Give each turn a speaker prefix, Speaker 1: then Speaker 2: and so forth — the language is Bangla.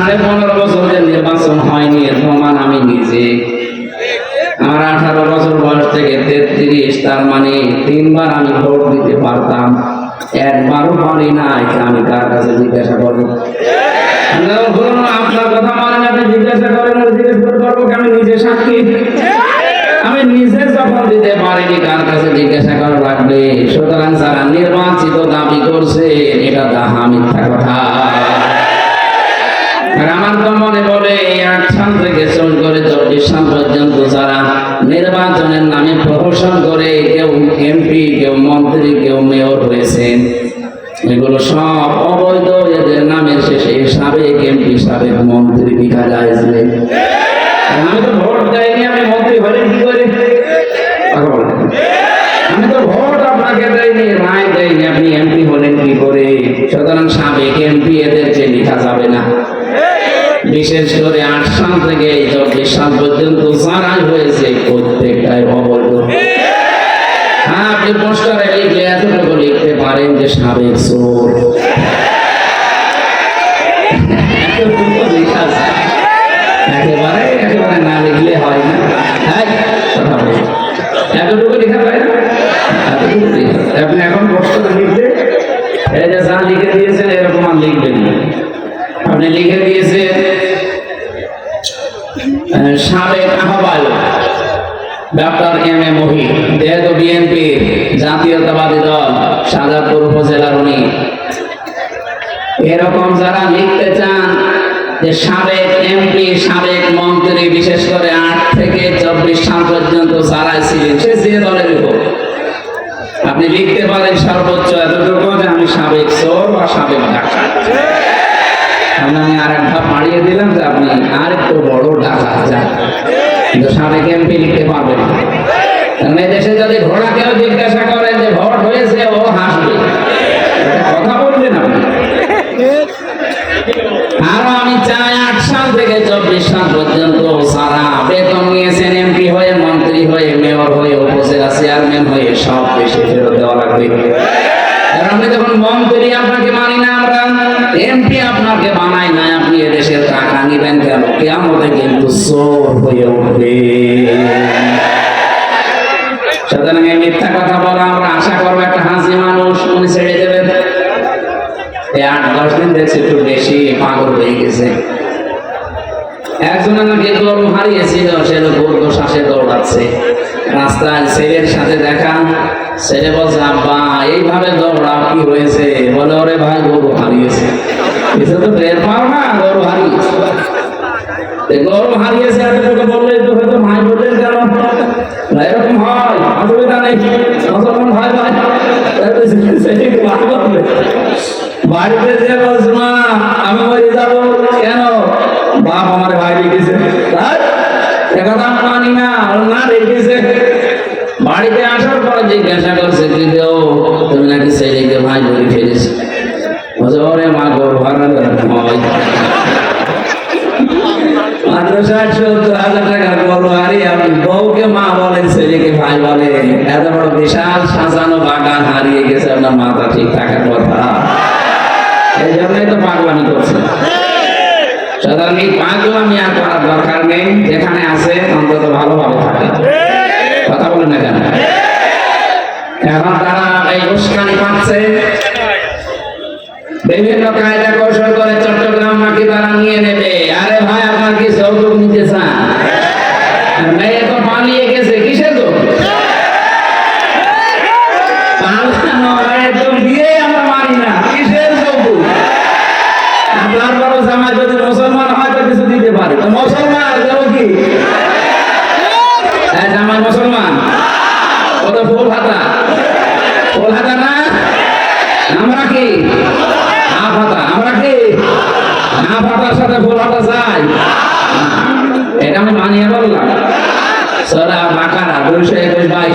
Speaker 1: সাড়ে পনেরো বছর যে নির্বাচন হয়নি, এর প্রমাণ আমি নিজে। আমার আঠারো বছর বয়স থেকে তেত্রিশ, তার মানে তিনবার আমি ভোট দিতে পারতাম। একবারও পারি না আমি কার কাছে জিজ্ঞাসা করব? আপনার কথা জিজ্ঞাসা করেন, আমি জিজ্ঞেস করে আমি নিজে সাক্ষী? আমি নিজে যখন দিতে পারিনি, কার কাছে জিজ্ঞাসা করা লাগবে? সুতরাং যারা নির্বাচিত দাবি করছে, এটা দাহা মিথ্যা কথা। আর বলে এই আট সাল করে চব্বিশ সাল নির্বাচনের নামে প্রহসন করে, কেউ এমপি কেউ মন্ত্রী, কেউ মেয়র হয়েছেন, এগুলো সব অবৈধ, এদের নামের শেষে সাবেক মন্ত্রী আমি তো ভোট দেয়নি, আমি মন্ত্রী হলে কি করে? বিশেষ করে আট সাল থেকে চব্বিশ সাল পর্যন্ত যারাই হয়েছে প্রত্যেকটাই অবৈধ হ্যাঁ আপনি পোস্টারে লিখলে এতটুকু লিখতে পারেন যে সাবেক চোর। একেবারে না লিখলে হয় না। হ্যাঁ আপনি এখন লিখতে যে লিখে দিয়েছেন, এরকম লিখবেন আপনি লিখে দিয়েছেন সাবেক আহ্বায়ক ডক্টর এম এ মহি যেহেতু বিএনপির জাতীয়তাবাদী দল সাজাদপুর উপজেলার উনি। এরকম যারা লিখতে চান যে সাবেক এমপি, সাবেক মন্ত্রী বিশেষ করে আট থেকে চব্বিশ সাল পর্যন্ত যারা ছিলেন সে যে দলের উপর আপনি লিখতে পারেন সর্বোচ্চ এতটুকু যে আমি সাবেক চোর বা সাবেক ডাক্তার আমি আর এক ধাপ দিলাম যে আপনি আর একটু বড় ডাকাত যান কিন্তু সাবেক এমপি লিখতে কারণ দেশে যদি ঘোড়া কেউ জিজ্ঞাসা করেন যে ভোট হয়েছে, ও হাসবে। কথা বললেন আপনি? আরও আমি চাই আট সাল থেকে চব্বিশ সাল পর্যন্ত সারা বেতন নিয়েছেন এমপি হয়ে, মন্ত্রী হয়ে, মেয়র হয়ে, উপজেলা চেয়ারম্যান হয়ে, সব বেশি ফেরত দেওয়া লাগবে। আমি যখন মন্ত্রী, আপনাকে এমপি আপনাকে বানাই না আপনি এদেশের টাকা নিবেন কেন? কেমন কিন্তু চোর হয়ে উঠবে। সুতরাং এই মিথ্যা কথা বলা আমরা আশা করব একটা হাসি মানুষ উনি ছেড়ে দেবেন। এই আট, দশ দিন দেখছি একটু বেশি পাগল হয়ে গেছে। একজন আমাকে গরু হারিয়েছিল, সে গর্ব শ্বাসে দৌড়াচ্ছে। রাস্তায় ছেলের সাথে দেখা ছেলে বলছে, আব্বা, এইভাবে কি হয়েছে? বলে, ওরে ভাই গরু হারিয়েছে তো পাও না গরু কেন? হয়। বাড়িতে যে মা, আমি মরে যাব কেন? বাপ আমার ভাই রেখেছে। না না রেখেছে। বাড়িতে আসার পর জিজ্ঞাসা করছে কি দেও তুমি নাকি ছেলেকে ভাই ধরে ফেলেছি? ওরে মা গো ভাড়া বউকে মা বলেন ভাই এত বড় বিশাল সাজানো বাগান হারিয়ে গেছে, আপনার কথা। এই জন্যই তো করছে। এই পাগলামি আর করার দরকার নেই। যেখানে আছে, অন্তত ভালোভাবে থাকে। কথা বলেন না কেন? এখন তারা এই উস্কানি পাচ্ছে। বিভিন্ন কায়দা কৌশল করে চট্টগ্রাম নাকি তারা নিয়ে নেবে আরে ভাই আপনার কি যৌতুক নিতে চান আর মেয়ে তো পালিয়ে গেছে কিসের যৌতুক পালানো একদম দিয়ে আমরা মানি না কিসের যৌতুক আর তারপরও জামাই যদি মুসলমান হয় তো কিছু দিতে পারে তো মুসলমান দেবো কি হ্যাঁ জামাই মুসলমান কত ফুল হাতা ফুল হাতা না আমরা কি হাফ হাতা আমরা কি হাফ সাথে ফুল হাতা যাই এটা আমি মানিয়ে বললাম। সরা বাকারা দুইশো একুশ বাইশ